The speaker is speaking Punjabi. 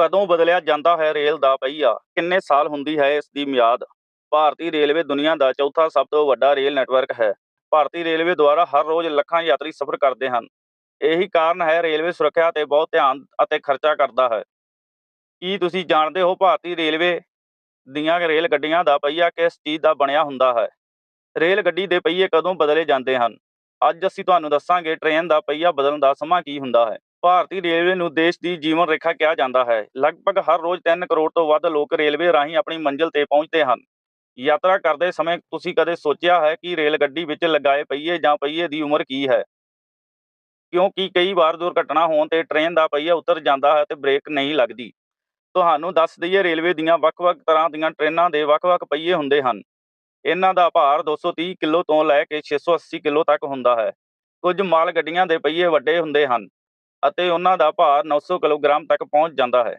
ਕਦੋਂ ਬਦਲਿਆ ਜਾਂਦਾ ਹੈ ਰੇਲ ਦਾ ਪਹੀਆ? ਕਿੰਨੇ ਸਾਲ ਹੁੰਦੀ ਹੈ ਇਸ ਦੀ ਮਿਆਦ? ਭਾਰਤੀ ਰੇਲਵੇ ਦੁਨੀਆ ਦਾ ਚੌਥਾ ਸਭ ਤੋਂ ਵੱਡਾ ਰੇਲ ਨੈਟਵਰਕ ਹੈ। ਭਾਰਤੀ ਰੇਲਵੇ ਦੁਆਰਾ ਹਰ ਰੋਜ਼ ਲੱਖਾਂ ਯਾਤਰੀ ਸਫ਼ਰ ਕਰਦੇ ਹਨ। ਇਹੀ ਕਾਰਨ ਹੈ ਰੇਲਵੇ ਸੁਰੱਖਿਆ ਤੇ ਬਹੁਤ ਧਿਆਨ ਅਤੇ ਖਰਚਾ ਕਰਦਾ ਹੈ। ਕੀ ਤੁਸੀਂ ਜਾਣਦੇ ਹੋ ਭਾਰਤੀ ਰੇਲਵੇ ਦੀਆਂ ਰੇਲ ਗੱਡੀਆਂ ਦਾ ਪਹੀਆ ਕਿਸ ਚੀਜ਼ ਦਾ ਬਣਿਆ ਹੁੰਦਾ ਹੈ? ਰੇਲ ਗੱਡੀ ਦੇ ਪਹੀਏ ਕਦੋਂ ਬਦਲੇ ਜਾਂਦੇ ਹਨ? ਅੱਜ ਅਸੀਂ ਤੁਹਾਨੂੰ ਦੱਸਾਂਗੇ ਟ੍ਰੇਨ ਦਾ ਪਹੀਆ ਬਦਲਣ ਦਾ ਸਮਾਂ ਕੀ ਹੁੰਦਾ ਹੈ। ਭਾਰਤੀ ਰੇਲਵੇ ਨੂੰ ਦੇਸ਼ ਦੀ ਜੀਵਨ ਰੇਖਾ ਕਿਹਾ ਜਾਂਦਾ ਹੈ। ਲਗਭਗ ਹਰ ਰੋਜ਼ 3 ਕਰੋੜ ਤੋਂ ਵੱਧ ਲੋਕ ਰੇਲਵੇ ਰਾਹੀਂ ਆਪਣੀ ਮੰਜ਼ਿਲ ਤੇ ਪਹੁੰਚਦੇ ਹਨ। ਯਾਤਰਾ ਕਰਦੇ ਸਮੇਂ ਤੁਸੀਂ ਕਦੇ ਸੋਚਿਆ ਹੈ ਕਿ ਰੇਲ ਗੱਡੀ ਵਿੱਚ ਲਗਾਏ ਪਹੀਏ ਜਾਂ ਪਹੀਏ ਦੀ ਉਮਰ ਕੀ ਹੈ? ਕਿਉਂਕਿ ਕਈ ਵਾਰ ਦੁਰਘਟਨਾ ਹੋਣ ਤੇ ਟ੍ਰੇਨ ਦਾ ਪਹੀਆ ਉਤਰ ਜਾਂਦਾ ਹੈ ਤੇ ਬ੍ਰੇਕ ਨਹੀਂ ਲੱਗਦੀ। ਤੁਹਾਨੂੰ ਦੱਸ ਦਈਏ ਰੇਲਵੇ ਦੀਆਂ ਵੱਖ-ਵੱਖ ਤਰ੍ਹਾਂ ਦੀਆਂ ਟ੍ਰੇਨਾਂ ਦੇ ਵੱਖ-ਵੱਖ ਪਹੀਏ ਹੁੰਦੇ ਹਨ। ਇਹਨਾਂ ਦਾ ਭਾਰ 230 ਕਿਲੋ ਤੋਂ ਲੈ ਕੇ 680 ਕਿਲੋ ਤੱਕ ਹੁੰਦਾ ਹੈ। ਕੁਝ ਮਾਲ ਗੱਡੀਆਂ ਦੇ ਪਹੀਏ ਵੱਡੇ ਹੁੰਦੇ ਹਨ। ਅਤੇ ਉਹਨਾਂ ਦਾ ਭਾਰ 900 ਕਿਲੋਗ੍ਰਾਮ ਤੱਕ ਪਹੁੰਚ ਜਾਂਦਾ ਹੈ।